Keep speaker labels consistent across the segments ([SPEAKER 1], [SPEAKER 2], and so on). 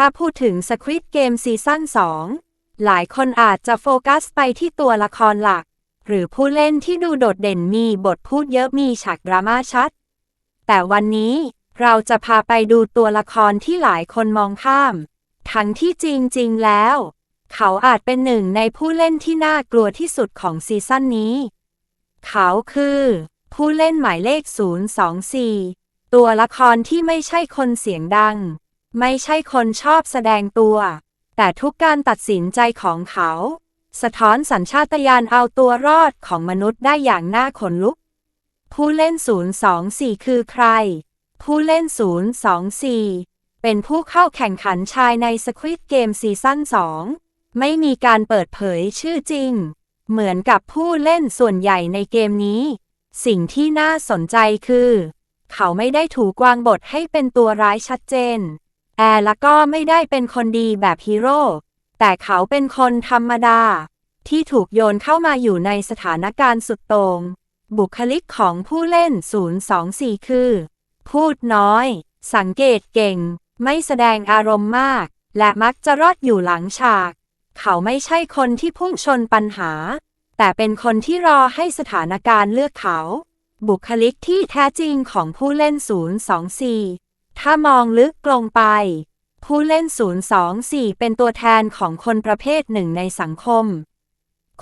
[SPEAKER 1] ถ้าพูดถึง Squid Game ซีซั่น2 หลายคนอาจจะโฟกัสไปที่ตัวละครหลัก หรือผู้เล่นที่ดูโดดเด่นมีบทพูดเยอะมีฉากดราม่าชัด แต่วันนี้เราจะพาไปดูตัวละครที่หลายคนมองข้าม ทั้งที่จริงๆแล้ว เขาอาจเป็นหนึ่งในผู้เล่นที่น่ากลัวที่สุดของซีซั่นนี้ เขาคือ ผู้เล่นหมายเลข 024 ตัวละครที่ไม่ใช่คนเสียงดัง ไม่ใช่คนชอบแสดงตัว แต่ทุกการตัดสินใจของเขา สะท้อนสัญชาตญาณเอาตัวรอดของมนุษย์ได้อย่างน่าขนลุก ผู้เล่น 024 คือใคร ผู้เล่น 024 เป็นผู้เข้าแข่งขันชายใน Squid Game ซีซั่น 2 ไม่มีการเปิดเผยชื่อจริง เหมือนกับผู้เล่นส่วนใหญ่ในเกมนี้ สิ่งที่น่าสนใจคือ เขาไม่ได้ถูกวางบทให้เป็นตัวร้ายชัดเจน แอร์และก็ไม่ได้เป็นคนดีแบบฮีโร่ แต่เขาเป็นคนธรรมดา ที่ถูกโยนเข้ามาอยู่ในสถานการณ์สุดโต่งบุคลิกของผู้เล่น 024 คือ พูดน้อย สังเกตเก่ง ไม่แสดงอารมณ์มาก และมักจะรอดอยู่หลังฉาก เขาไม่ใช่คนที่พุ่งชนปัญหา แต่เป็นคนที่รอให้สถานการณ์เลือกเขา บุคลิกที่แท้จริงของผู้เล่น 024 ถ้ามองลึกลงไป ผู้เล่น 024 เป็นตัวแทนของคนประเภทหนึ่งในสังคม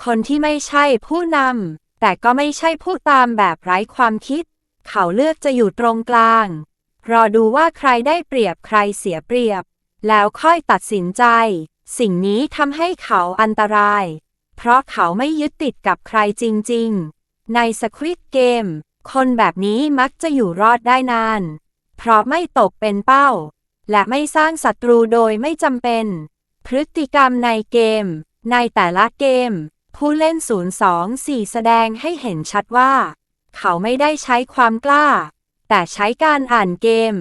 [SPEAKER 1] คนที่ไม่ใช่ผู้นำ แต่ก็ไม่ใช่ผู้ตามแบบไร้ความคิด เขาเลือกจะอยู่ตรงกลาง รอดูว่าใครได้เปรียบใครเสียเปรียบ แล้วค่อยตัดสินใจ สิ่งนี้ทำให้เขาอันตราย เพราะเขาไม่ยึดติดกับใครจริง ๆ ในสควิตเกมคนแบบนี้มักจะอยู่รอดได้นาน เพราะไม่ตกเป็นเป้า และไม่สร้างศัตรูโดยไม่จำเป็น พฤติกรรมในเกม ในแต่ละเกม ผู้เล่น 024 แสดงให้เห็นชัดว่า เขาไม่ได้ใช้ความกล้า แต่ใช้การอ่านเกม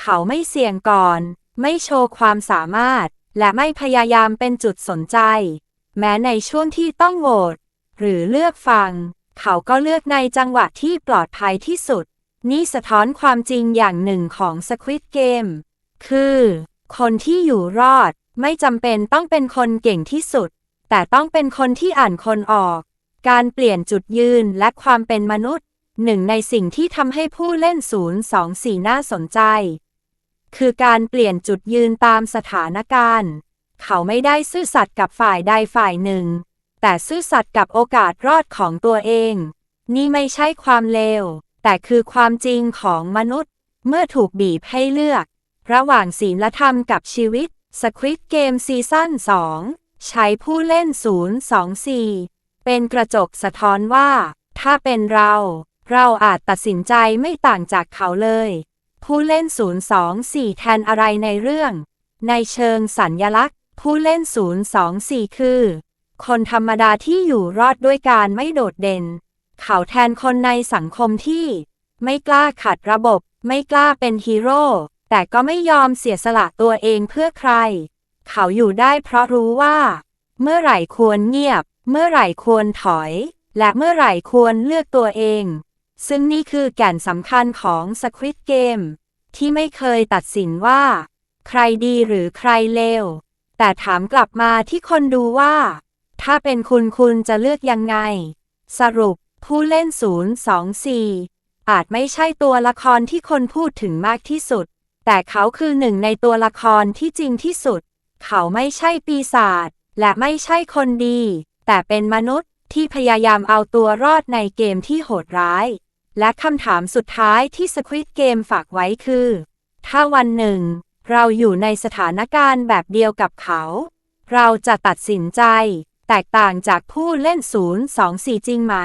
[SPEAKER 1] เขาไม่เสี่ยงก่อน ไม่โชว์ความสามารถ และไม่พยายามเป็นจุดสนใจ แม้ในช่วงที่ต้องโหวตหรือเลือกฟัง เขาก็เลือกในจังหวะที่ปลอดภัยที่สุด นี่สะท้อนความจริงอย่างหนึ่งของ Squid Game คือ คนที่อยู่รอดไม่จำเป็นต้องเป็นคนเก่งที่สุด แต่ต้องเป็นคนที่อ่านคนออก การเปลี่ยนจุดยืนและความเป็นมนุษย์ หนึ่งในสิ่งที่ทำให้ผู้เล่น024น่าสนใจ คือการเปลี่ยนจุดยืนตามสถานการณ์ เขาไม่ได้ซื่อสัตย์กับฝ่ายใดฝ่ายหนึ่ง แต่ซื่อสัตย์กับโอกาสรอดของตัวเอง นี่ไม่ใช่ความเลว แต่คือความจริงของมนุษย์ เมื่อถูกบีบให้เลือก ระหว่างศีลธรรมกับชีวิต Squid Game ซีซั่น2 ใช้ผู้เล่น 024 เป็นกระจกสะท้อนว่า ถ้าเป็นเรา เราอาจตัดสินใจไม่ต่างจากเขาเลย ผู้เล่น 024 แทนอะไรในเรื่อง ในเชิงสัญญลักษณ์ ผู้เล่น 024 คือ คนธรรมดาที่อยู่รอดด้วยการไม่โดดเด่น เขาแทนคนในสังคมที่ ไม่กล้าขัดระบบ ไม่กล้าเป็นฮีโร่ แต่ก็ไม่ยอมเสียสละตัวเองเพื่อใคร เขาอยู่ได้เพราะรู้ว่า เมื่อไหร่ควรเงียบ เมื่อไหร่ควรถอย และเมื่อไหร่ควรเลือกตัวเอง ซึ่งนี่คือแก่นสำคัญของ Squid Game ที่ไม่เคยตัดสินว่า ใครดีหรือใครเลว แต่ถามกลับมาที่คนดูว่า ถ้าเป็นคุณคุณจะเลือกยังไง สรุป ผู้เล่น 024 อาจไม่ใช่ตัวละครที่คนพูดถึงมากที่สุด แต่เขาคือหนึ่งในตัวละครที่จริงที่สุด เขาไม่ใช่ปีศาจและไม่ใช่คนดี แต่เป็นมนุษย์ที่พยายามเอาตัวรอดในเกมที่โหดร้าย และคำถามสุดท้ายที่ Squid Game ฝากไว้คือ ถ้าวันหนึ่ง เราอยู่ในสถานการณ์แบบเดียวกับเขา เราจะตัดสินใจ แตกต่างจากผู้เล่น 024 จริงไหม